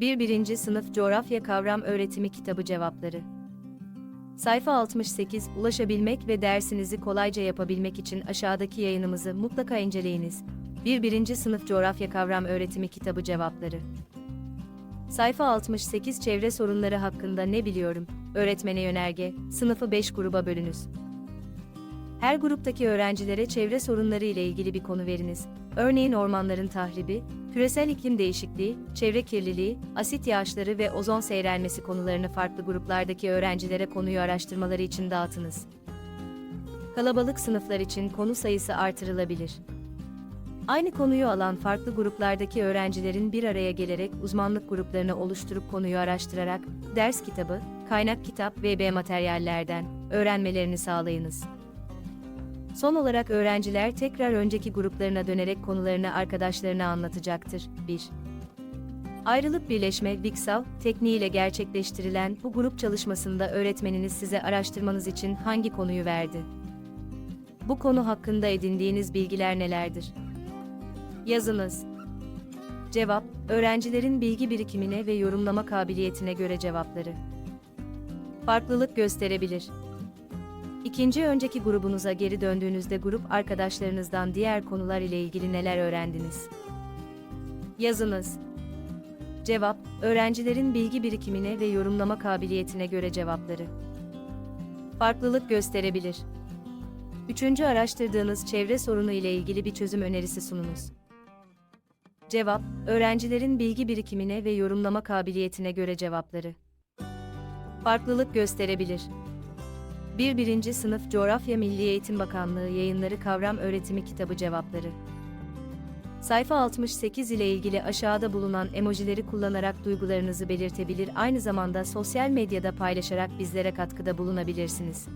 1. 1. Sınıf Coğrafya Kavram Öğretimi Kitabı Cevapları Sayfa 68 Ulaşabilmek ve dersinizi kolayca yapabilmek için aşağıdaki yayınımızı mutlaka inceleyiniz. 1. 1. Sınıf Coğrafya Kavram Öğretimi Kitabı Cevapları Sayfa 68 Çevre sorunları hakkında ne biliyorum? Öğretmene yönerge, sınıfı 5 gruba bölünüz. Her gruptaki öğrencilere çevre sorunları ile ilgili bir konu veriniz. Örneğin ormanların tahribi, küresel iklim değişikliği, çevre kirliliği, asit yağışları ve ozon seyrelmesi konularını farklı gruplardaki öğrencilere konuyu araştırmaları için dağıtınız. Kalabalık sınıflar için konu sayısı artırılabilir. Aynı konuyu alan farklı gruplardaki öğrencilerin bir araya gelerek uzmanlık gruplarını oluşturup konuyu araştırarak ders kitabı, kaynak kitap ve B materyallerden öğrenmelerini sağlayınız. Son olarak öğrenciler tekrar önceki gruplarına dönerek konularını arkadaşlarına anlatacaktır. 1. Ayrılıp birleşme Viksav tekniğiyle gerçekleştirilen bu grup çalışmasında öğretmeniniz size araştırmanız için hangi konuyu verdi? Bu konu hakkında edindiğiniz bilgiler nelerdir? Yazınız. Cevap, öğrencilerin bilgi birikimine ve yorumlama kabiliyetine göre cevapları. Farklılık gösterebilir. İkinci önceki grubunuza geri döndüğünüzde grup arkadaşlarınızdan diğer konular ile ilgili neler öğrendiniz? Yazınız. Cevap, öğrencilerin bilgi birikimine ve yorumlama kabiliyetine göre cevapları. Farklılık gösterebilir. Üçüncü araştırdığınız çevre sorunu ile ilgili bir çözüm önerisi sununuz. Cevap, öğrencilerin bilgi birikimine ve yorumlama kabiliyetine göre cevapları. Farklılık gösterebilir. 1. 1. Sınıf Coğrafya Milli Eğitim Bakanlığı Yayınları Kavram Öğretimi Kitabı Cevapları Sayfa 68 ile ilgili aşağıda bulunan emojileri kullanarak duygularınızı belirtebilir aynı zamanda sosyal medyada paylaşarak bizlere katkıda bulunabilirsiniz.